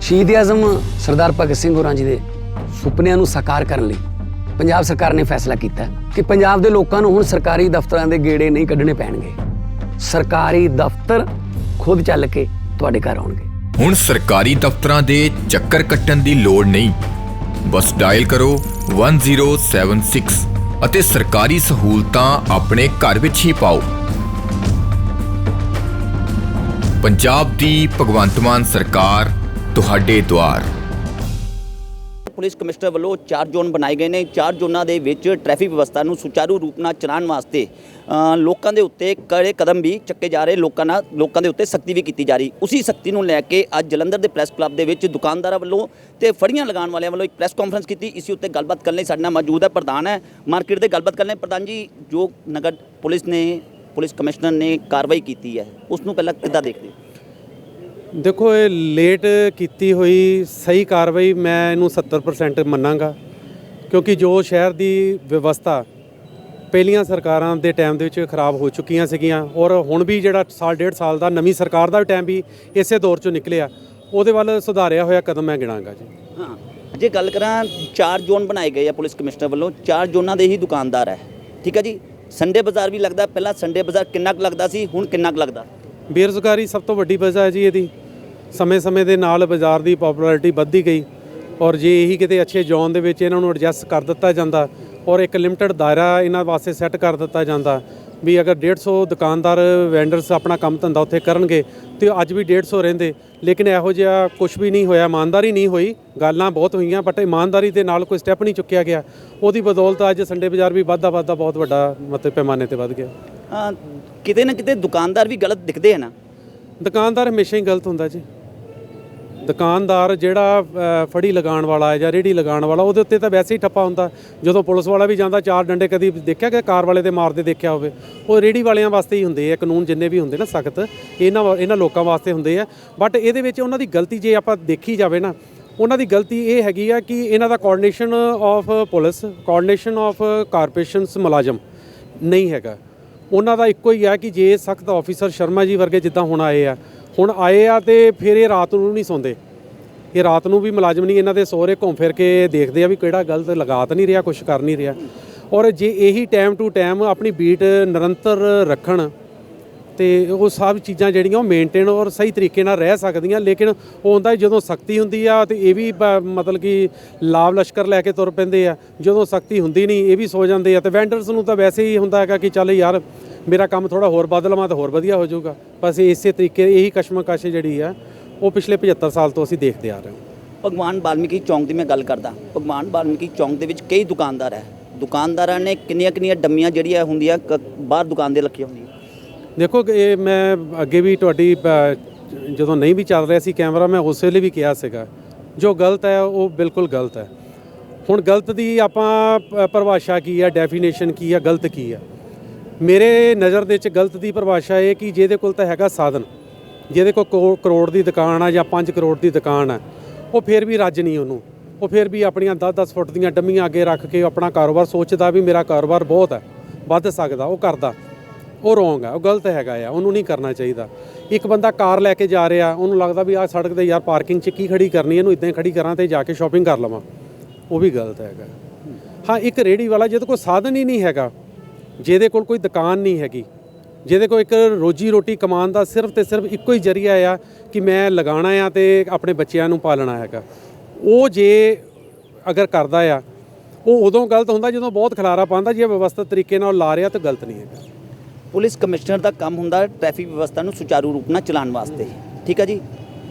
ਸ਼ਹੀਦ ਆਜ਼ਮ ਸਰਦਾਰ ਭਗਤ ਸਿੰਘ ਹੋਰਾਂ ਜੀ ਦੇ ਸੁਪਨਿਆਂ ਨੂੰ ਸਾਕਾਰ ਕਰਨ ਲਈ ਪੰਜਾਬ ਸਰਕਾਰ ਨੇ ਫੈਸਲਾ ਕੀਤਾ ਕਿ ਪੰਜਾਬ ਦੇ ਲੋਕਾਂ ਨੂੰ ਹੁਣ ਸਰਕਾਰੀ ਦਫ਼ਤਰਾਂ ਦੇ ਗੇੜੇ ਨਹੀਂ ਕੱਢਣੇ ਪੈਣਗੇ। ਸਰਕਾਰੀ ਦਫ਼ਤਰ ਖੁਦ ਚੱਲ ਕੇ ਤੁਹਾਡੇ ਘਰ ਆਉਣਗੇ। ਹੁਣ ਸਰਕਾਰੀ ਦਫ਼ਤਰਾਂ ਦੇ ਚੱਕਰ ਕੱਟਣ ਦੀ ਲੋੜ ਨਹੀਂ। ਬਸ ਡਾਇਲ ਕਰੋ 1076 ਅਤੇ ਸਰਕਾਰੀ ਸਹੂਲਤਾਂ ਆਪਣੇ ਘਰ ਵਿੱਚ ਹੀ ਪਾਓ। ਪੰਜਾਬ ਦੀ ਭਗਵੰਤ ਮਾਨ ਸਰਕਾਰ ਤੁਹਾਡੇ ਦੁਆਰ। ਪੁਲਿਸ ਕਮਿਸ਼ਨਰ ਵੱਲੋਂ ਚਾਰ ਜ਼ੋਨ ਬਣਾਏ ਗਏ ਨੇ। ਚਾਰ ਜ਼ੋਨਾਂ ਦੇ ਵਿੱਚ ਟ੍ਰੈਫਿਕ ਵਿਵਸਥਾ ਨੂੰ ਸੁਚਾਰੂ ਰੂਪ ਨਾਲ ਚਲਾਉਣ ਵਾਸਤੇ ਲੋਕਾਂ ਦੇ ਉੱਤੇ ਕੜੇ ਕਦਮ ਵੀ ਚੱਕੇ ਜਾ ਰਹੇ, ਲੋਕਾਂ ਨਾਲ, ਲੋਕਾਂ ਦੇ ਉੱਤੇ ਸਖਤੀ ਵੀ ਕੀਤੀ ਜਾ ਰਹੀ। ਉਸੇ ਸਖਤੀ ਨੂੰ ਲੈ ਕੇ ਅੱਜ ਜਲੰਧਰ ਦੇ ਪ੍ਰੈਸ ਕਲੱਬ ਦੇ ਵਿੱਚ ਦੁਕਾਨਦਾਰਾਂ ਵੱਲੋਂ ਤੇ ਫੜੀਆਂ ਲਗਾਉਣ ਵਾਲਿਆਂ ਵੱਲੋਂ ਇੱਕ ਪ੍ਰੈਸ ਕਾਨਫਰੰਸ ਕੀਤੀ। ਇਸੇ ਉੱਤੇ ਗੱਲਬਾਤ ਕਰਨ ਲਈ ਸਾਡੇ ਨਾਲ ਮੌਜੂਦ ਹੈ ਪ੍ਰਧਾਨ ਹੈ ਮਾਰਕੀਟ ਦੇ ਗੱਲਬਾਤ ਕਰਨ ਲਈ। ਪ੍ਰਧਾਨ ਜੀ, ਜੋ ਨਗਰ ਪੁਲਿਸ ਨੇ, ਪੁਲਿਸ ਕਮਿਸ਼ਨਰ ਨੇ ਕਾਰਵਾਈ ਕੀਤੀ ਹੈ, ਉਸ ਨੂੰ ਪਹਿਲਾਂ ਕਿੱਦਾਂ ਦੇਖਦੇ ਹੋ? ਦੇਖੋ ਇਹ ਲੇਟ ਕੀਤੀ ਹੋਈ ਸਹੀ ਕਾਰਵਾਈ ਮੈਂ ਇਹਨੂੰ 70% ਮੰਨਾਂਗਾ ਕਿਉਂਕਿ ਜੋ ਸ਼ਹਿਰ ਦੀ ਵਿਵਸਥਾ ਪਹਿਲੀਆਂ ਸਰਕਾਰਾਂ ਦੇ ਟਾਈਮ ਦੇ ਵਿੱਚ ਖਰਾਬ ਹੋ ਚੁੱਕੀਆਂ ਸੀਗੀਆਂ ਔਰ ਹੁਣ ਵੀ ਜਿਹੜਾ ਸਾਲ ਡੇਢ ਸਾਲ ਦਾ ਨਵੀਂ ਸਰਕਾਰ ਦਾ ਵੀ ਟਾਈਮ ਵੀ ਇਸੇ ਦੌਰ ਚੋਂ ਨਿਕਲਿਆ ਉਹਦੇ ਵੱਲ ਸੁਧਾਰਿਆ ਹੋਇਆ ਕਦਮ ਮੈਂ ਗਿਣਾਂਗਾ ਜੀ। ਹਾਂ ਜੇ ਗੱਲ ਕਰਾਂ ਚਾਰ ਜ਼ੋਨ ਬਣਾਏ ਗਏ ਆ ਪੁਲਿਸ ਕਮਿਸ਼ਨਰ ਵੱਲੋਂ ਚਾਰ ਜ਼ੋਨਾਂ ਦੇ ਹੀ ਦੁਕਾਨਦਾਰ ਹੈ ਠੀਕ ਹੈ ਜੀ? ਸੰਡੇ ਬਾਜ਼ਾਰ ਵੀ ਲੱਗਦਾ ਪਹਿਲਾਂ ਸੰਡੇ ਬਾਜ਼ਾਰ ਕਿੰਨਾ ਕੁ ਲੱਗਦਾ ਸੀ ਹੁਣ ਕਿੰਨਾ ਕੁ ਲੱਗਦਾ? ਬੇਰੁਜ਼ਗਾਰੀ ਸਭ ਤੋਂ ਵੱਡੀ ਵਜ੍ਹਾ ਹੈ ਜੀ ਇਹਦੀ। ਸਮੇਂ-ਸਮੇਂ ਦੇ ਨਾਲ ਬਾਜ਼ਾਰ ਦੀ ਪਪੂਲੈਰਿਟੀ ਵੱਧਦੀ ਗਈ ਔਰ ਜੇ ਇਹੀ ਕਿਤੇ ਅੱਛੇ ਜ਼ੋਨ ਦੇ ਵਿੱਚ ਇਹਨਾਂ ਨੂੰ ਐਡਜਸਟ ਕਰ ਦਿੱਤਾ ਜਾਂਦਾ ਔਰ ਇੱਕ ਲਿਮਟਿਡ ਦਾਇਰਾ ਇਹਨਾਂ ਵਾਸਤੇ ਸੈੱਟ ਕਰ ਦਿੱਤਾ ਜਾਂਦਾ ਵੀ ਅਗਰ 150 ਦੁਕਾਨਦਾਰ ਵੈਂਡਰਸ ਆਪਣਾ ਕੰਮ ਧੰਦਾ ਉੱਥੇ ਕਰਨਗੇ ਤੇ ਅੱਜ ਵੀ 150 ਰਹਿੰਦੇ ਲੇਕਿਨ ਇਹੋ ਜਿਹਾ ਕੁਝ ਵੀ ਨਹੀਂ ਹੋਇਆ ਇਮਾਨਦਾਰੀ ਨਹੀਂ ਹੋਈ ਗੱਲਾਂ ਬਹੁਤ ਹੋਈਆਂ ਬਟ ਇਮਾਨਦਾਰੀ ਦੇ ਨਾਲ ਕੋਈ ਸਟੈਪ ਨਹੀਂ ਚੁੱਕਿਆ ਗਿਆ। ਉਹਦੀ ਬਦੌਲਤ ਅੱਜ ਸੰਡੇ ਬਾਜ਼ਾਰ ਵੀ ਵੱਧਦਾ ਵੱਧਦਾ ਬਹੁਤ ਵੱਡਾ ਮਤਲਬ ਪੈਮਾਨੇ ਤੇ ਵੱਧ ਗਿਆ। ਕਿਤੇ ਨਾ ਕਿਤੇ ਦੁਕਾਨਦਾਰ ਵੀ ਗਲਤ ਦਿਖਦੇ ਆ ਨਾ। ਦੁਕਾਨਦਾਰ ਹਮੇਸ਼ਾ ਹੀ ਗਲਤ ਹੁੰਦਾ ਜੀ। ਦੁਕਾਨਦਾਰ ਜਿਹੜਾ ਫੜੀ ਲਗਾਉਣ ਵਾਲਾ ਹੈ ਜਾਂ ਰੇੜੀ ਲਗਾਉਣ ਵਾਲਾ, ਉਹਦੇ ਉੱਤੇ ਤਾਂ ਵੈਸੇ ਹੀ ਠੱਪਾ ਹੁੰਦਾ। ਜਦੋਂ ਪੁਲਿਸ ਵਾਲਾ ਵੀ ਜਾਂਦਾ, ਚਾਰ ਡੰਡੇ ਕਦੀ ਦੇਖਿਆ ਕਿ ਕਾਰ ਵਾਲੇ ਦੇ ਮਾਰਦੇ ਦੇਖਿਆ ਹੋਵੇ? ਉਹ ਰੇੜੀ ਵਾਲਿਆਂ ਵਾਸਤੇ ਹੀ ਹੁੰਦੇ ਆ, ਕਾਨੂੰਨ ਜਿੰਨੇ ਵੀ ਹੁੰਦੇ ਨਾ ਸਖਤ, ਇਹਨਾਂ ਵਾ- ਇਹਨਾਂ ਲੋਕਾਂ ਵਾਸਤੇ ਹੁੰਦੇ ਆ। ਬਟ ਇਹਦੇ ਵਿੱਚ ਉਹਨਾਂ ਦੀ ਗਲਤੀ ਜੇ ਆਪਾਂ ਦੇਖੀ ਜਾਵੇ ਨਾ, ਉਹਨਾਂ ਦੀ ਗਲਤੀ ਇਹ ਹੈਗੀ ਆ ਕਿ ਇਹਨਾਂ ਦਾ coordination of police coordination of corporations ਮੁਲਾਜ਼ਮ ਨਹੀਂ ਹੈਗਾ। ਉਹਨਾਂ ਦਾ ਇੱਕੋ ਹੀ ਆ ਕਿ ਜੇ ਸਖਤ ਆਫੀਸਰ ਸ਼ਰਮਾ ਜੀ ਵਰਗੇ ਜਿੱਦਾਂ ਹੁਣ ਆਏ ਆ ਹੁਣ ਆਏ ਆ ਤੇ ਫਿਰ ਇਹ ਰਾਤ ਨੂੰ ਨਹੀਂ ਸੌਂਦੇ। ਇਹ ਰਾਤ ਨੂੰ ਵੀ ਮੁਲਾਜ਼ਮ ਨਹੀਂ, ਇਹਨਾਂ ਦੇ ਸਹੁਰੇ ਘੁੰਮ ਫਿਰ ਕੇ ਦੇਖਦੇ ਆ ਵੀ ਕਿਹੜਾ ਗਲਤ ਲਗਾਤ ਨਹੀਂ ਰਿਹਾ ਕੁਝ ਕਰ ਨਹੀਂ ਰਿਹਾ। ਔਰ ਜੇ ਇਹੀ ਟਾਈਮ ਟੂ ਟਾਈਮ ਆਪਣੀ ਬੀਟ ਨਿਰੰਤਰ ਰੱਖਣ ਤੇ ਉਹ ਸਭ ਚੀਜ਼ਾਂ ਜਿਹੜੀਆਂ ਉਹ ਮੇਨਟੇਨ ਔਰ ਸਹੀ ਤਰੀਕੇ ਨਾਲ ਰਹਿ ਸਕਦੀਆਂ, ਲੇਕਿਨ ਉਹ ਹੁੰਦਾ ਜਦੋਂ ਸਖਤੀ ਹੁੰਦੀ ਆ ਤੇ ਇਹ ਵੀ ਮਤਲਬ ਕਿ ਲਾਭ ਲਸ਼ਕਰ ਲੈ ਕੇ ਤੁਰ ਪੈਂਦੇ ਆ। ਜਦੋਂ ਸਖਤੀ ਹੁੰਦੀ ਨਹੀਂ, ਇਹ ਵੀ ਸੋ ਜਾਂਦੇ ਆ ਤੇ ਵੈਂਡਰਸ ਨੂੰ ਤਾਂ ਵੈਸੇ ਹੀ ਹੁੰਦਾ ਹੈਗਾ ਕਿ ਚੱਲ ਯਾਰ ਮੇਰਾ ਕੰਮ ਥੋੜਾ ਹੋਰ ਬਦਲ ਲਵਾਂ ਤਾਂ ਹੋਰ ਵਧੀਆ ਹੋ ਜਾਊਗਾ। ਬਸ ਇਸੇ ਤਰੀਕੇ ਇਹੀ ਕਸ਼ਮਕਸ਼ ਜਿਹੜੀ ਆ ਉਹ ਪਿਛਲੇ 75 ਸਾਲ ਤੋਂ ਅਸੀਂ ਦੇਖਦੇ ਆ ਰਹੇ ਹਾਂ। ਭਗਵਾਨ ਵਾਲਮੀਕੀ ਚੌਂਕ ਦੀ ਮੈਂ ਗੱਲ ਕਰਦਾ। ਭਗਵਾਨ ਵਾਲਮੀਕੀ ਚੌਂਕ ਦੇ ਵਿੱਚ ਕਈ ਦੁਕਾਨਦਾਰ ਹੈ। ਦੁਕਾਨਦਾਰਾਂ ਨੇ ਕਿੰਨੀਆਂ ਕਿੰਨੀਆਂ ਡੰਮੀਆਂ ਜਿਹੜੀਆਂ ਹੁੰਦੀਆਂ ਬਾਹਰ ਦੁਕਾਨ ਦੇ ਰੱਖੀਆਂ ਹੁੰਦੀਆਂ। ਦੇਖੋ ਕਿ ਇਹ ਮੈਂ ਅੱਗੇ ਵੀ ਤੁਹਾਡੀ ਜਦੋਂ ਨਹੀਂ ਵੀ ਚੱਲ ਰਿਹਾ ਸੀ ਕੈਮਰਾ ਮੈਂ ਉਸ ਵੇਲੇ ਵੀ ਕਿਹਾ ਸੀਗਾ। ਜੋ ਗਲਤ ਹੈ ਉਹ ਬਿਲਕੁਲ ਗਲਤ ਹੈ। ਹੁਣ ਗਲਤ ਦੀ ਆਪਾਂ ਪਰਿਭਾਸ਼ਾ ਕੀ ਹੈ ਡੈਫੀਨੇਸ਼ਨ ਕੀ ਹੈ ਗਲਤ ਕੀ ਹੈ? ਮੇਰੇ ਨਜ਼ਰ ਦੇ ਵਿੱਚ ਗਲਤ ਦੀ ਪਰਿਭਾਸ਼ਾ ਇਹ ਕਿ ਜਿਹਦੇ ਕੋਲ ਤਾਂ ਹੈਗਾ ਸਾਧਨ, ਜਿਹਦੇ ਕੋਲ ਕਰੋ- ਕਰੋੜ ਦੀ ਦੁਕਾਨ ਆ ਜਾਂ 5 ਕਰੋੜ ਦੀ ਦੁਕਾਨ ਆ, ਉਹ ਫਿਰ ਵੀ ਰੱਜ ਨਹੀਂ ਉਹਨੂੰ। ਉਹ ਫਿਰ ਵੀ ਆਪਣੀਆਂ 10-10 ਫੁੱਟ ਦੀਆਂ ਡੰਮੀਆਂ ਅੱਗੇ ਰੱਖ ਕੇ ਆਪਣਾ ਕਾਰੋਬਾਰ ਸੋਚਦਾ ਵੀ ਮੇਰਾ ਕਾਰੋਬਾਰ ਬਹੁਤ ਹੈ, ਵੱਧ ਸਕਦਾ, ਉਹ ਕਰਦਾ। ਉਹ ਰੋਂਗ ਹੈ ਉਹ ਗਲਤ ਹੈਗਾ ਆ, ਉਹਨੂੰ ਨਹੀਂ ਕਰਨਾ ਚਾਹੀਦਾ। ਇੱਕ ਬੰਦਾ ਕਾਰ ਲੈ ਕੇ ਜਾ ਰਿਹਾ, ਉਹਨੂੰ ਲੱਗਦਾ ਵੀ ਆਹ ਸੜਕ ਤੇ ਯਾਰ ਪਾਰਕਿੰਗ 'ਚ ਕੀ ਖੜੀ ਕਰਨੀ, ਇਹਨੂੰ ਇਦਾਂ ਹੀ ਖੜੀ ਕਰਾਂ ਤੇ ਜਾ ਕੇ ਸ਼ਾਪਿੰਗ ਕਰ ਲਵਾਂ। ਉਹ ਵੀ ਗਲਤ ਹੈਗਾ। ਹਾਂ, ਇੱਕ ਰੇੜੀ ਵਾਲਾ ਜਿਹਦੇ ਕੋਲ ਸਾਧਨ ਹੀ ਨਹੀਂ ਹੈਗਾ ਜਿਹਦੇ ਕੋਲ ਕੋਈ ਦੁਕਾਨ ਨਹੀਂ ਹੈਗੀ, ਜਿਹਦੇ ਕੋਲ ਇੱਕ ਰੋਜੀ ਰੋਟੀ ਕਮਾਉਣ ਦਾ ਸਿਰਫ ਤੇ ਸਿਰਫ ਇੱਕੋ ਹੀ ਜਰੀਆ ਆ ਕਿ ਮੈਂ ਲਗਾਉਣਾ ਆ ਤੇ ਆਪਣੇ ਬੱਚਿਆਂ ਨੂੰ ਪਾਲਣਾ ਹੈਗਾ। ਉਹ ਜੇ ਅਗਰ ਕਰਦਾ ਆ, ਉਹ ਉਦੋਂ ਗਲਤ ਹੁੰਦਾ ਜਦੋਂ ਬਹੁਤ ਖਲਾਰਾ ਪਾਉਂਦਾ, ਜੇ ਵਿਵਸਥਿਤ ਤਰੀਕੇ ਨਾਲ ਲਾ ਰਿਹਾ ਤਾਂ ਗਲਤ ਨਹੀਂ ਹੈਗਾ। ਪੁਲਿਸ ਕਮਿਸ਼ਨਰ ਦਾ ਕੰਮ ਹੁੰਦਾ ਟ੍ਰੈਫਿਕ ਵਿਵਸਥਾ ਨੂੰ ਸੁਚਾਰੂ ਰੂਪ ਨਾਲ ਚਲਾਉਣ ਵਾਸਤੇ। ਠੀਕ ਹੈ ਜੀ?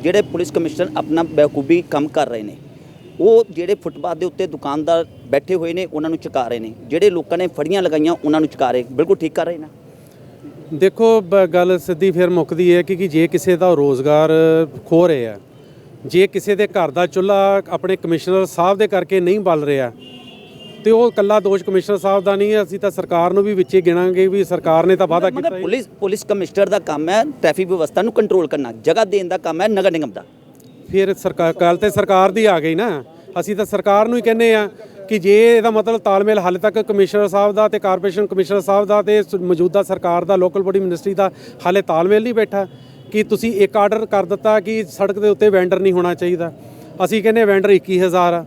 ਜਿਹੜੇ ਪੁਲਿਸ ਕਮਿਸ਼ਨਰ ਆਪਣਾ ਬੇਖੂਬੀ ਕੰਮ ਕਰ ਰਹੇ ਨੇ ਉਹ ਜਿਹੜੇ ਫੁੱਟਪਾਥ ਦੇ ਉੱਤੇ ਦੁਕਾਨਦਾਰ ਬੈਠੇ ਹੋਏ ਨੇ ਉਹਨਾਂ ਨੂੰ ਚੁਕਾ ਰਹੇ ਨੇ। ਜਿਹੜੇ ਲੋਕਾਂ ਨੇ ਫੜੀਆਂ ਲਗਾਈਆਂ ਉਹਨਾਂ ਨੂੰ ਚੁਕਾ ਰਹੇ। ਬਿਲਕੁਲ ਠੀਕ ਕਰ ਰਹੇ ਨਾ? ਦੇਖੋ ਗੱਲ ਸਿੱਧੀ ਫਿਰ ਮੁੱਕਦੀ ਹੈ ਕਿ ਜੇ ਕਿਸੇ ਦਾ ਰੋਜ਼ਗਾਰ ਖੋ ਰਹੇ ਆ ਜੇ ਕਿਸੇ ਦੇ ਘਰ ਦਾ ਚੁੱਲ੍ਹਾ ਆਪਣੇ ਕਮਿਸ਼ਨਰ ਸਾਹਿਬ ਦੇ ਕਰਕੇ ਨਹੀਂ ਬਲ ਰਿਹਾ ਤੇ ਉਹ ਕੱਲਾ ਦੋਸ਼ ਕਮਿਸ਼ਨਰ ਸਾਹਿਬ ਦਾ ਨਹੀਂ ਹੈ ਅਸੀਂ ਤਾਂ ਸਰਕਾਰ ਨੂੰ ਵੀ ਵਿੱਚੇ ਗਿਣਾਂਗੇ ਵੀ ਸਰਕਾਰ ਨੇ ਤਾਂ ਵਾਅਦਾ ਕੀਤਾ। ਪੁਲਿਸ ਪੁਲਿਸ ਕਮਿਸ਼ਨਰ ਦਾ ਕੰਮ ਹੈ ਟ੍ਰੈਫਿਕ ਵਿਵਸਥਾ ਨੂੰ ਕੰਟਰੋਲ ਕਰਨਾ ਜਗ੍ਹਾ ਦੇਣ ਦਾ ਕੰਮ ਹੈ ਨਗਰ ਨਿਗਮ ਦਾ। ਫਿਰ ਸਰਕਾਰ ਗੱਲ ਤੇ ਸਰਕਾਰ ਦੀ ਆ ਗਈ ਨਾ। ਅਸੀਂ ਤਾਂ ਸਰਕਾਰ ਨੂੰ ਹੀ ਕਹਿੰਦੇ ਆ ਕਿ ਜੇ ਇਹਦਾ ਮਤਲਬ ਤਾਲਮੇਲ ਹਾਲੇ ਤੱਕ ਕਮਿਸ਼ਨਰ ਸਾਹਿਬ ਦਾ ਤੇ ਕਾਰਪੋਰੇਸ਼ਨ ਕਮਿਸ਼ਨਰ ਸਾਹਿਬ ਦਾ ਤੇ ਮੌਜੂਦਾ ਸਰਕਾਰ ਦਾ, ਲੋਕਲ ਬੋਡੀ ਮਿਨਿਸਟਰੀ ਦਾ ਹਾਲੇ ਤਾਲਮੇਲ ਨਹੀਂ ਬੈਠਾ ਕਿ ਤੁਸੀਂ ਇੱਕ ਆਰਡਰ ਕਰ ਦਿੱਤਾ ਕਿ ਸੜਕ ਦੇ ਉੱਤੇ ਵੈਂਡਰ ਨਹੀਂ ਹੋਣਾ ਚਾਹੀਦਾ। ਅਸੀਂ ਕਹਿੰਦੇ ਵੈਂਡਰ 21000 ਆ।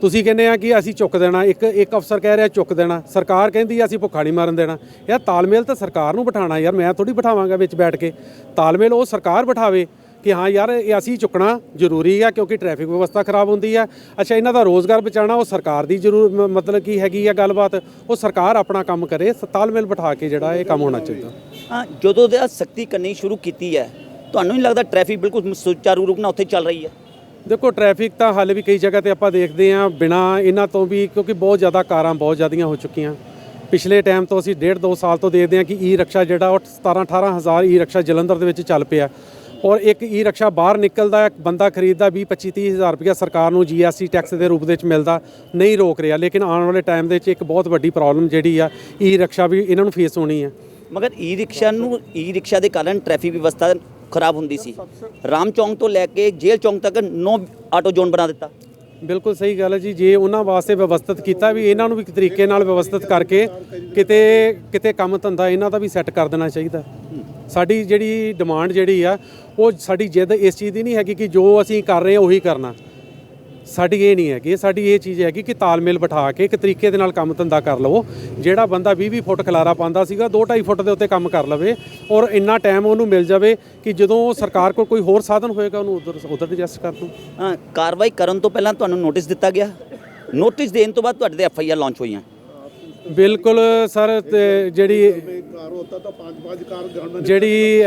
ਤੁਸੀਂ ਕਹਿੰਦੇ ਆ ਕਿ ਅਸੀਂ ਚੁੱਕ ਦੇਣਾ, ਇੱਕ ਇੱਕ ਅਫਸਰ ਕਹਿ ਰਿਹਾ ਚੁੱਕ ਦੇਣਾ। ਸਰਕਾਰ ਕਹਿੰਦੀ ਅਸੀਂ ਭੁੱਖਾ ਨਹੀਂ ਮਾਰਨ ਦੇਣਾ। ਯਾਰ ਤਾਲਮੇਲ ਤਾਂ ਸਰਕਾਰ ਨੂੰ ਬਿਠਾਣਾ ਯਾਰ, ਮੈਂ ਥੋੜੀ ਬਿਠਾਵਾਂਗਾ ਵਿੱਚ ਬੈਠ ਕੇ। ਤਾਲਮੇਲ ਉਹ ਸਰਕਾਰ ਬਿਠਾਵੇ ਕਿ ਹਾਂ ਯਾਰ ਇਹ ਅਸੀਂ ਚੁੱਕਣਾ ਜ਼ਰੂਰੀ ਆ ਕਿਉਂਕਿ ਟ੍ਰੈਫਿਕ ਵਿਵਸਥਾ ਖਰਾਬ ਹੁੰਦੀ ਆ। ਅੱਛਾ ਇਹਨਾਂ ਦਾ ਰੋਜ਼ਗਾਰ ਬਚਾਉਣਾ ਉਹ ਸਰਕਾਰ ਦੀ ਜ਼ਰੂਰ ਮਤਲਬ ਕੀ ਹੈਗੀ ਆ ਗੱਲਬਾਤ। ਉਹ ਸਰਕਾਰ ਆਪਣਾ ਕੰਮ ਕਰੇ ਤਾਲਮੇਲ ਬਿਠਾ ਕੇ ਜਿਹੜਾ ਇਹ ਕੰਮ ਹੋਣਾ ਚਾਹੀਦਾ। ਹਾਂ ਜਦੋਂ ਦਾ ਸਖਤੀ ਕਰਨੀ ਸ਼ੁਰੂ ਕੀਤੀ ਹੈ ਤੁਹਾਨੂੰ ਨਹੀਂ ਲੱਗਦਾ ਟ੍ਰੈਫਿਕ ਬਿਲਕੁਲ ਸੁਚਾਰੂ ਰੂਪ ਨਾਲ ਉੱਥੇ ਚੱਲ ਰਹੀ ਹੈ? ਦੇਖੋ ਟ੍ਰੈਫਿਕ ਤਾਂ ਹਾਲੇ ਵੀ ਕਈ ਜਗ੍ਹਾ ਤੇ ਆਪਾਂ ਦੇਖਦੇ ਆਂ ਬਿਨਾ ਇਹਨਾਂ ਤੋਂ ਵੀ ਕਿਉਂਕਿ ਬਹੁਤ ਜ਼ਿਆਦਾ ਕਾਰਾਂ ਬਹੁਤ ਜ਼ਿਆਦੀਆਂ ਹੋ ਚੁੱਕੀਆਂ। ਪਿਛਲੇ ਟਾਈਮ ਤੋਂ ਅਸੀਂ ਡੇਢ ਦੋ ਸਾਲ ਤੋਂ ਦੇਖਦੇ ਆਂ ਕਿ ਈ ਰਿਕਸ਼ਾ ਜਿਹੜਾ ਉਹ 17 18000 ਈ ਰਿਕਸ਼ਾ ਜਲੰਧਰ ਦੇ ਵਿੱਚ ਚੱਲ ਪਿਆ। ਔਰ ਇੱਕ ਈ ਰਿਕਸ਼ਾ ਬਾਹਰ ਨਿਕਲਦਾ ਹੈ, ਬੰਦਾ ਖਰੀਦਦਾ 20 25 30 ਹਜ਼ਾਰ ਰੁਪਇਆ ਸਰਕਾਰ ਨੂੰ ਜੀਐਸਟੀ ਟੈਕਸ ਦੇ ਰੂਪ ਦੇ ਵਿੱਚ ਮਿਲਦਾ ਨਹੀਂ ਰੋਕ ਰਿਹਾ। ਲੇਕਿਨ ਆਉਣ ਵਾਲੇ ਟਾਈਮ ਦੇ ਵਿੱਚ ਇੱਕ ਬਹੁਤ ਵੱਡੀ ਪ੍ਰੋਬਲਮ ਜਿਹੜੀ ਆ ਈ ਰਿਕਸ਼ਾ ਵੀ ਇਹਨਾਂ ਨੂੰ ਫੇਸ ਹੋਣੀ ਹੈ ਮਗਰ ਈ ਰਿਕਸ਼ਾ ਨੂੰ ਈ ਰਿਕਸ਼ਾ ਦੇ ਕਾਰਨ ਟ੍ਰੈਫਿਕ ਵਿਵਸਥਾ ਖਰਾਬ ਹੁੰਦੀ ਸੀ। ਰਾਮ ਚੌਂਕ ਤੋਂ ਲੈ ਕੇ ਜੇਲ੍ਹ ਚੌਂਕ ਤੱਕ ਨੋ ਆਟੋ ਜ਼ੋਨ ਬਣਾ ਦਿੱਤਾ। ਬਿਲਕੁਲ ਸਹੀ ਗੱਲ ਹੈ ਜੀ। ਜੇ ਉਹਨਾਂ ਵਾਸਤੇ ਵਿਵਸਥਿਤ ਕੀਤਾ ਵੀ ਇਹਨਾਂ ਨੂੰ ਵੀ ਇੱਕ ਤਰੀਕੇ ਨਾਲ ਵਿਵਸਥਿਤ ਕਰਕੇ ਕਿਤੇ ਕਿਤੇ ਕੰਮ ਧੰਦਾ ਇਹਨਾਂ ਦਾ ਵੀ ਸੈੱਟ ਕਰ ਦੇਣਾ ਚਾਹੀਦਾ। ਸਾਡੀ ਜਿਹੜੀ ਡਿਮਾਂਡ ਜਿਹੜੀ ਆ ਉਹ ਸਾਡੀ ਜਿੱਦ ਇਸ ਚੀਜ਼ ਦੀ ਨਹੀਂ ਹੈਗੀ ਕਿ ਜੋ ਅਸੀਂ ਕਰ ਰਹੇ ਹਾਂ ਉਹੀ ਕਰਨਾ। ਸਾਡੀ ਇਹ ਨਹੀਂ ਹੈਗੀ ਸਾਡੀ ਇਹ ਚੀਜ਼ ਹੈਗੀ ਕਿ ਤਾਲਮੇਲ ਬਿਠਾ ਕੇ ਇੱਕ ਤਰੀਕੇ ਦੇ ਨਾਲ ਕੰਮ ਧੰਦਾ ਕਰ ਲਵੋ। ਜਿਹੜਾ ਬੰਦਾ 20-20 ਫੁੱਟ ਖਲਾਰਾ ਪਾਉਂਦਾ ਸੀਗਾ 2-2.5 ਫੁੱਟ ਦੇ ਉੱਤੇ ਕੰਮ ਕਰ ਲਵੇ ਔਰ ਇੰਨਾ ਟਾਈਮ ਉਹਨੂੰ ਮਿਲ ਜਾਵੇ ਕਿ ਜਦੋਂ ਸਰਕਾਰ ਕੋਲ ਕੋਈ ਹੋਰ ਸਾਧਨ ਹੋਏਗਾ ਉਹਨੂੰ ਉਧਰ ਉਧਰ ਐਡਜਸਟ ਕਰ ਦੂ ਹਾਂ ਕਾਰਵਾਈ ਕਰਨ ਤੋਂ ਪਹਿਲਾਂ ਤੁਹਾਨੂੰ ਨੋਟਿਸ ਦਿੱਤਾ ਗਿਆ? ਨੋਟਿਸ ਦੇਣ ਤੋਂ ਬਾਅਦ ਤੁਹਾਡੇ ਐਫ ਆਈ ਆਰ ਲਾਂਚ ਹੋਈਆਂ। ਬਿਲਕੁਲ ਸਰ ਜਿਹੜੀ ਜਿਹੜੀ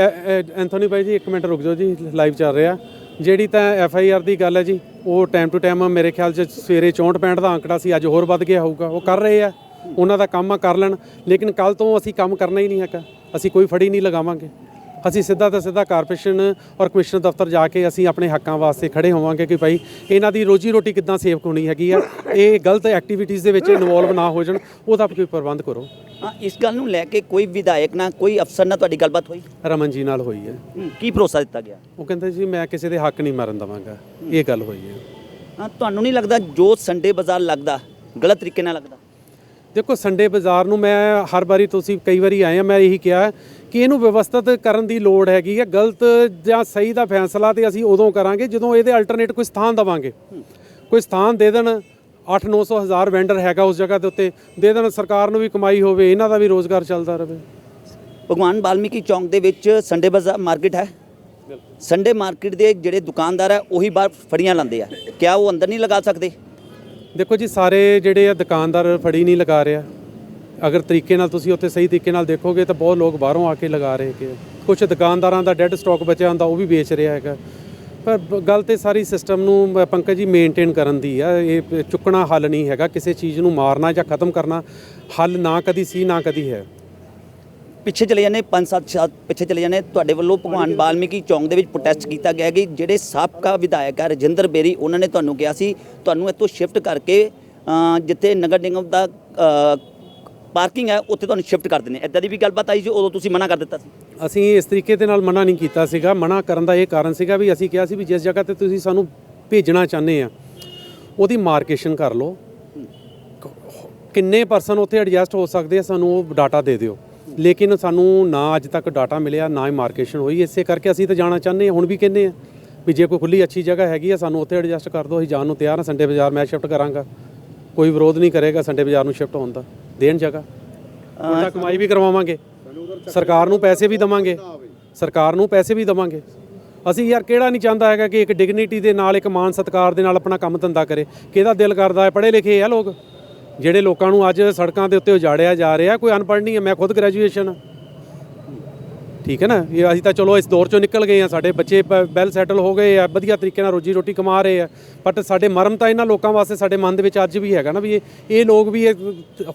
ਐਂਥੋਨੀ ਭਾਈ ਜੀ, ਇੱਕ ਮਿੰਟ ਰੁਕ ਜਾਓ ਜੀ ਲਾਈਵ ਚੱਲ ਰਿਹਾ। ਜਿਹੜੀ ਤਾਂ ਐਫ ਆਈ ਆਰ ਦੀ ਗੱਲ ਹੈ ਜੀ, ਉਹ ਟਾਈਮ ਟੂ ਟਾਈਮ ਮੇਰੇ ਖਿਆਲ 'ਚ ਸਵੇਰੇ 64 65 ਦਾ ਅੰਕੜਾ ਸੀ, ਅੱਜ ਹੋਰ ਵੱਧ ਗਿਆ ਹੋਊਗਾ। ਉਹ ਕਰ ਰਹੇ ਆ, ਉਹਨਾਂ ਦਾ ਕੰਮ ਆ ਕਰ ਲੈਣ, ਲੇਕਿਨ ਕੱਲ ਤੋਂ ਅਸੀਂ ਕੰਮ ਕਰਨਾ ਹੀ ਨਹੀਂ ਹੈਗਾ। ਅਸੀਂ ਕੋਈ ਫੜੀ ਨਹੀਂ ਲਗਾਵਾਂਗੇ। ਅਸੀਂ ਸਿੱਧਾ ਤੇ ਸਿੱਧਾ ਕਾਰਪੋਰੇਸ਼ਨ ਔਰ ਕਮਿਸ਼ਨਰ ਦਫ਼ਤਰ ਜਾ ਕੇ ਅਸੀਂ ਆਪਣੇ ਹੱਕਾਂ ਵਾਸਤੇ ਖੜੇ ਹੋਵਾਂਗੇ ਕਿ ਭਾਈ ਇਹਨਾਂ ਦੀ ਰੋਜੀ ਰੋਟੀ ਕਿੱਦਾਂ ਸੇਵ ਹੋਣੀ ਹੈਗੀ ਆ ਇਹ ਗਲਤ ਐਕਟੀਵਿਟੀਜ਼ ਦੇ ਵਿੱਚ ਇਨਵੋਲਵ ਨਾ ਹੋ ਜਾਣ ਉਹਦਾ ਕੋਈ ਪ੍ਰਬੰਧ ਕਰੋ। ਹਾਂ ਇਸ ਗੱਲ ਨੂੰ ਲੈ ਕੇ ਕੋਈ ਵਿਧਾਇਕ ਨਾਲ ਕੋਈ ਅਫਸਰ ਨਾਲ ਤੁਹਾਡੀ ਗੱਲਬਾਤ ਹੋਈ? ਰਮਨ ਜੀ ਨਾਲ ਹੋਈ ਹੈ। ਹੂੰ, ਕੀ ਭਰੋਸਾ ਦਿੱਤਾ ਗਿਆ? ਉਹ ਕਹਿੰਦੇ ਜੀ ਮੈਂ ਕਿਸੇ ਦੇ ਹੱਕ ਨਹੀਂ ਮਾਰਨ ਦਵਾਂਗਾ। ਇਹ ਗੱਲ ਹੋਈ ਹੈ। ਹਾਂ ਤੁਹਾਨੂੰ ਨਹੀਂ ਲੱਗਦਾ ਜੋ ਸੰਡੇ ਬਾਜ਼ਾਰ ਲੱਗਦਾ ਗਲਤ ਤਰੀਕੇ ਨਾਲ ਲੱਗਦਾ? ਦੇਖੋ ਸੰਡੇ ਬਾਜ਼ਾਰ ਨੂੰ ਮੈਂ ਹਰ ਵਾਰੀ ਤੁਸੀਂ ਕਈ ਵਾਰੀ ਆਏ ਆ ਮੈਂ ਇਹੀ ਕਿਹਾ ਕਿ ਇਹਨੂੰ ਵਿਵਸਥਿਤ ਕਰਨ ਦੀ ਲੋੜ ਹੈਗੀ ਹੈ? ਗਲਤ ਜਾਂ ਸਹੀ ਦਾ ਫੈਸਲਾ ਤੇ ਅਸੀਂ ਉਦੋਂ ਕਰਾਂਗੇ ਜਦੋਂ ਇਹਦੇ ਅਲਟਰਨੇਟ ਕੋਈ ਸਥਾਨ ਦਵਾਂਗੇ। ਕੋਈ ਸਥਾਨ ਦੇ ਦੇਣ 8-900 ਹਜ਼ਾਰ ਵੈਂਡਰ ਹੈਗਾ ਉਸ ਜਗ੍ਹਾ ਦੇ ਉੱਤੇ ਦੇ ਦੇਣ ਸਰਕਾਰ ਨੂੰ ਵੀ ਕਮਾਈ ਹੋਵੇ ਇਹਨਾਂ ਦਾ ਵੀ ਰੋਜ਼ਗਾਰ ਚੱਲਦਾ ਰਹੇ। ਭਗਵਾਨ ਵਾਲਮੀਕੀ ਚੌਂਕ ਦੇ ਵਿੱਚ ਸੰਡੇ ਬਾਜ਼ਾਰ ਮਾਰਕੀਟ ਹੈ। ਸੰਡੇ ਮਾਰਕੀਟ ਦੇ ਜਿਹੜੇ ਦੁਕਾਨਦਾਰ ਹੈ ਉਹੀ ਬਾਹਰ ਫੜੀਆਂ ਲਾਉਂਦੇ ਆ। ਕਿਆ ਉਹ ਅੰਦਰ ਨਹੀਂ ਲਗਾ ਸਕਦੇ? ਦੇਖੋ ਜੀ ਸਾਰੇ ਜਿਹੜੇ ਆ ਦੁਕਾਨਦਾਰ ਫੜੀ ਨਹੀਂ ਲਗਾ ਰਿਹਾ ਅਗਰ ਤਰੀਕੇ ਨਾਲ ਤੁਸੀਂ ਉੱਥੇ ਸਹੀ ਤਰੀਕੇ ਨਾਲ ਦੇਖੋਗੇ ਤਾਂ ਬਹੁਤ ਲੋਕ ਬਾਹਰੋਂ ਆ ਕੇ ਲਗਾ ਰਹੇ ਹੈਗੇ ਕੁਝ ਦੁਕਾਨਦਾਰਾਂ ਦਾ ਡੈੱਡ ਸਟਾਕ ਬਚਿਆ ਹੁੰਦਾ ਉਹ ਵੀ ਵੇਚ ਰਿਹਾ ਹੈਗਾ। ਪਰ ਗੱਲ ਤੇ ਸਾਰੀ ਸਿਸਟਮ ਨੂੰ ਪੰਕਜ ਜੀ ਮੇਨਟੇਨ ਕਰਨ ਦੀ ਆ। ਇਹ ਚੁੱਕਣਾ ਹੱਲ ਨਹੀਂ ਹੈਗਾ ਕਿਸੇ ਚੀਜ਼ ਨੂੰ ਮਾਰਨਾ ਜਾਂ ਖਤਮ ਕਰਨਾ ਹੱਲ ਨਾ ਕਦੀ ਸੀ ਨਾ ਕਦੀ ਹੈ। ਪਿੱਛੇ ਚਲੇ ਜਾਂਦੇ ਪੰਜ ਸੱਤ ਸਾਲ ਪਿੱਛੇ ਚਲੇ ਜਾਂਦੇ ਤੁਹਾਡੇ ਵੱਲੋਂ ਭਗਵਾਨ ਵਾਲਮੀਕੀ ਚੌਂਕ ਦੇ ਵਿੱਚ ਪ੍ਰੋਟੈਸਟ ਕੀਤਾ ਗਿਆ ਕਿ ਜਿਹੜੇ ਸਾਬਕਾ ਵਿਧਾਇਕ ਹੈ ਰਜਿੰਦਰ ਬੇਰੀ ਉਹਨਾਂ ਨੇ ਤੁਹਾਨੂੰ ਕਿਹਾ ਸੀ ਤੁਹਾਨੂੰ ਇੱਥੋਂ ਸ਼ਿਫਟ ਕਰਕੇ ਜਿੱਥੇ ਨਗਰ ਨਿਗਮ ਦਾ ਪਾਰਕਿੰਗ ਹੈ, ਉੱਥੇ ਤੁਹਾਨੂੰ ਸ਼ਿਫਟ ਕਰ ਦਿੰਦੇ ਇਦਾਂ ਦੀ ਵੀ ਗੱਲਬਾਤ ਆਈ ਸੀ, ਉਦੋਂ ਤੁਸੀਂ ਮਨਾ ਕਰ ਦਿੱਤਾ ਸੀ। ਅਸੀਂ ਇਸ ਤਰੀਕੇ ਦੇ ਨਾਲ ਮਨਾ ਨਹੀਂ ਕੀਤਾ ਸੀਗਾ। ਮਨਾ ਕਰਨ ਦਾ ਇਹ ਕਾਰਨ ਸੀਗਾ ਵੀ ਅਸੀਂ ਕਿਹਾ ਸੀ ਵੀ ਜਿਸ ਜਗ੍ਹਾ ਤੇ ਤੁਸੀਂ ਸਾਨੂੰ ਭੇਜਣਾ ਚਾਹੁੰਦੇ ਆ, ਉਹਦੀ ਮਾਰਕੇਸ਼ਨ ਕਰ ਲਓ। ਕਿੰਨੇ ਪਰਸਨ ਉੱਥੇ ਐਡਜਸਟ ਹੋ ਸਕਦੇ ਆ, ਸਾਨੂੰ ਉਹ ਡਾਟਾ ਦੇ ਦਿਓ। ਲੇਕਿਨ ਸਾਨੂੰ ਨਾ ਅੱਜ ਤੱਕ ਡਾਟਾ ਮਿਲਿਆ, ਨਾ ਹੀ ਮਾਰਕੇਸ਼ਨ ਹੋਈ। ਇਸੇ ਕਰਕੇ ਅਸੀਂ ਤਾਂ ਜਾਣਾ ਚਾਹੁੰਦੇ ਹਾਂ ਹੁਣ ਵੀ ਕਹਿੰਦੇ ਆ ਵੀ ਜੇ ਕੋਈ ਖੁੱਲੀ ਅੱਛੀ ਜਗ੍ਹਾ ਹੈਗੀ ਆ, ਸਾਨੂੰ ਉੱਥੇ ਐਡਜਸਟ ਕਰ ਦਿਓ। ਅਸੀਂ ਜਾਣ ਨੂੰ ਤਿਆਰ ਹਾਂ ਸੰਡੇ ਬਾਜ਼ਾਰ ਮੈਂ ਸ਼ਿਫਟ ਕਰਾਂਗਾ। ਕੋਈ ਵਿਰੋਧ ਨਹੀਂ ਕਰੇਗਾ ਸੰਡੇ ਬਾਜ਼ਾਰ ਨੂੰ ਸ਼ਿਫਟ ਹੋਣ ਦਾ। ਦੇਣ ਜਗ੍ਹਾ? ਉਲਟਾ ਕਮਾਈ ਵੀ ਕਰਵਾਵਾਂਗੇ। ਸਰਕਾਰ ਨੂੰ ਪੈਸੇ ਵੀ ਦਵਾਂਗੇ। ਸਰਕਾਰ ਨੂੰ ਪੈਸੇ ਵੀ ਦਵਾਂਗੇ। ਅਸੀਂ ਯਾਰ ਕਿਹੜਾ ਨਹੀਂ ਚਾਹੁੰਦਾ ਹੈਗਾ ਕਿ ਇੱਕ ਡਿਗਨਿਟੀ ਦੇ ਨਾਲ ਇੱਕ ਮਾਨ ਸਤਕਾਰ ਦੇ ਨਾਲ ਆਪਣਾ ਕੰਮ ਧੰਦਾ ਕਰੇ। ਕਿਹਦਾ ਦਿਲ ਕਰਦਾ ਹੈ? ਪੜ੍ਹੇ ਲਿਖੇ ਆ ਲੋਕ। ਜਿਹੜੇ ਲੋਕਾਂ ਨੂੰ ਅੱਜ ਸੜਕਾਂ ਦੇ ਉੱਤੇ ਉਜਾੜਿਆ ਜਾ ਰਿਹਾ ਕੋਈ ਅਨਪੜ੍ਹ ਨਹੀਂ ਹੈ ਮੈਂ ਖੁਦ ਗ੍ਰੈਜੂਏਸ਼ਨ ਠੀਕ ਹੈ ਨਾ? ਇਹ ਅਸੀਂ ਤਾਂ ਚਲੋ ਇਸ ਦੌਰ ਚੋਂ ਨਿਕਲ ਗਏ ਆ ਸਾਡੇ ਬੱਚੇ ਵੈਲ ਸੈਟਲ ਹੋ ਗਏ ਆ ਵਧੀਆ ਤਰੀਕੇ ਨਾਲ ਰੋਜੀ ਰੋਟੀ ਕਮਾ ਰਹੇ ਆ। ਬਟ ਸਾਡੇ ਮਰਮ ਤਾਂ ਇਹਨਾਂ ਲੋਕਾਂ ਵਾਸਤੇ ਸਾਡੇ ਮਨ ਦੇ ਵਿੱਚ ਅੱਜ ਵੀ ਹੈਗਾ ਨਾ ਵੀ ਇਹ ਇਹ ਲੋਕ ਵੀ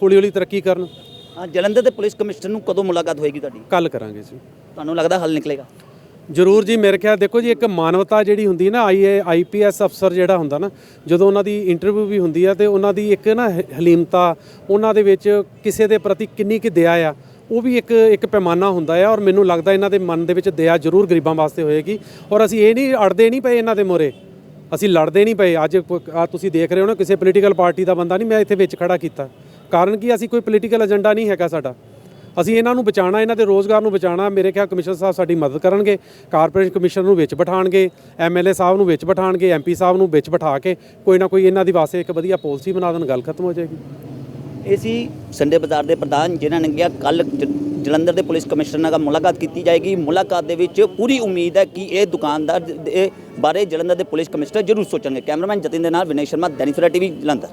ਹੌਲੀ ਹੌਲੀ ਤਰੱਕੀ ਕਰਨ। ਜਲੰਧਰ ਦੇ ਪੁਲਿਸ ਕਮਿਸ਼ਨਰ ਨੂੰ ਕਦੋਂ ਮੁਲਾਕਾਤ ਹੋਏਗੀ ਤੁਹਾਡੀ? ਕੱਲ ਕਰਾਂਗੇ ਜੀ। ਤੁਹਾਨੂੰ ਲੱਗਦਾ ਹੱਲ ਨਿਕਲੇਗਾ? ਜ਼ਰੂਰ ਜੀ ਮੇਰੇ ਖਿਆਲ ਦੇਖੋ ਜੀ ਇੱਕ ਮਾਨਵਤਾ ਜਿਹੜੀ ਹੁੰਦੀ ਨਾ ਆਈ ਆਈਪੀਐਸ ਅਫਸਰ ਜਿਹੜਾ ਹੁੰਦਾ ਨਾ ਜਦੋਂ ਉਹਨਾਂ ਦੀ ਇੰਟਰਵਿਊ ਵੀ ਹੁੰਦੀ ਆ ਤੇ ਉਹਨਾਂ ਦੀ ਇੱਕ ਨਾ ਹਲੀਮਤਾ ਉਹਨਾਂ ਦੇ ਵਿੱਚ ਕਿਸੇ ਦੇ ਪ੍ਰਤੀ ਕਿੰਨੀ ਕਿ ਦਇਆ ਆ ਉਹ ਵੀ ਇੱਕ ਇੱਕ ਪੈਮਾਨਾ ਹੁੰਦਾ ਆ ਔਰ ਮੈਨੂੰ ਲੱਗਦਾ ਇਹਨਾਂ ਦੇ ਮਨ ਦੇ ਵਿੱਚ ਦਇਆ ਜ਼ਰੂਰ ਗਰੀਬਾਂ ਵਾਸਤੇ ਹੋਏਗੀ ਔਰ ਅਸੀਂ ਇਹ ਨਹੀਂ, ਅੜਦੇ ਨਹੀਂ ਪਏ ਇਹਨਾਂ ਦੇ ਮੋਰੇ। ਅਸੀਂ ਲੜਦੇ ਨਹੀਂ ਪਏ। ਅੱਜ ਆ ਤੁਸੀਂ ਦੇਖ ਰਹੇ ਹੋ ਨਾ, ਕਿਸੇ ਪੋਲੀਟੀਕਲ ਪਾਰਟੀ ਦਾ ਬੰਦਾ ਨਹੀਂ, ਮੈਂ ਇੱਥੇ ਵਿੱਚ ਖੜਾ ਕੀਤਾ। ਕਾਰਨ ਕੀ ਅਸੀਂ ਕੋਈ ਪੋਲੀਟੀਕਲ ਏਜੰਡਾ ਨਹੀਂ ਹੈਗਾ ਸਾਡਾ। ਅਸੀਂ ਇਹਨਾਂ ਨੂੰ ਬਚਾਉਣਾ, ਇਹਨਾਂ ਦੇ ਰੋਜ਼ਗਾਰ ਨੂੰ ਬਚਾਉਣਾ। ਮੇਰੇ ਖਿਆਲ ਕਮਿਸ਼ਨਰ ਸਾਹਿਬ ਸਾਡੀ ਮਦਦ ਕਰਨਗੇ, ਕਾਰਪੋਰੇਸ਼ਨ ਕਮਿਸ਼ਨਰ ਨੂੰ ਵਿੱਚ ਬਿਠਾਣਗੇ ਐਮਐਲਏ ਸਾਹਿਬ ਨੂੰ ਵਿੱਚ ਬਿਠਾਣਗੇ ਐਮਪੀ ਸਾਹਿਬ ਨੂੰ ਵਿੱਚ ਬਿਠਾ ਕੇ ਕੋਈ ਨਾ ਕੋਈ ਇਹਨਾਂ ਦੀ ਵਾਸਤੇ ਇੱਕ ਵਧੀਆ ਪਾਲਿਸੀ ਬਣਾ ਦੇਣ, ਗੱਲ ਖਤਮ ਹੋ ਜਾਏਗੀ। ਇਹ ਸੀ ਸੰਡੇ ਬਾਜ਼ਾਰ ਦੇ ਪ੍ਰਧਾਨ ਜਿਨ੍ਹਾਂ ਨੇ ਕਿਹਾ ਕੱਲ ਜਲੰਧਰ ਦੇ ਪੁਲਿਸ ਕਮਿਸ਼ਨਰ ਨਾਲ ਮੁਲਾਕਾਤ ਕੀਤੀ ਜਾਏਗੀ। ਮੁਲਾਕਾਤ ਦੇ ਵਿੱਚ ਪੂਰੀ ਉਮੀਦ ਹੈ ਕਿ ਇਹ ਦੁਕਾਨਦਾਰ ਦੇ ਬਾਰੇ ਜਲੰਧਰ ਦੇ ਪੁਲਿਸ ਕਮਿਸ਼ਨਰ ਜ਼ਰੂਰ ਸੋਚਣਗੇ। ਕੈਮਰਾਮੈਨ ਜਤਿਨ ਦੇ ਨਾਲ ਵਿਨੈ ਸ਼ਰਮਾ, ਦੈਨਿਕ ਸਵੇਰਾ ਟੀਵੀ, ਜਲੰਧਰ।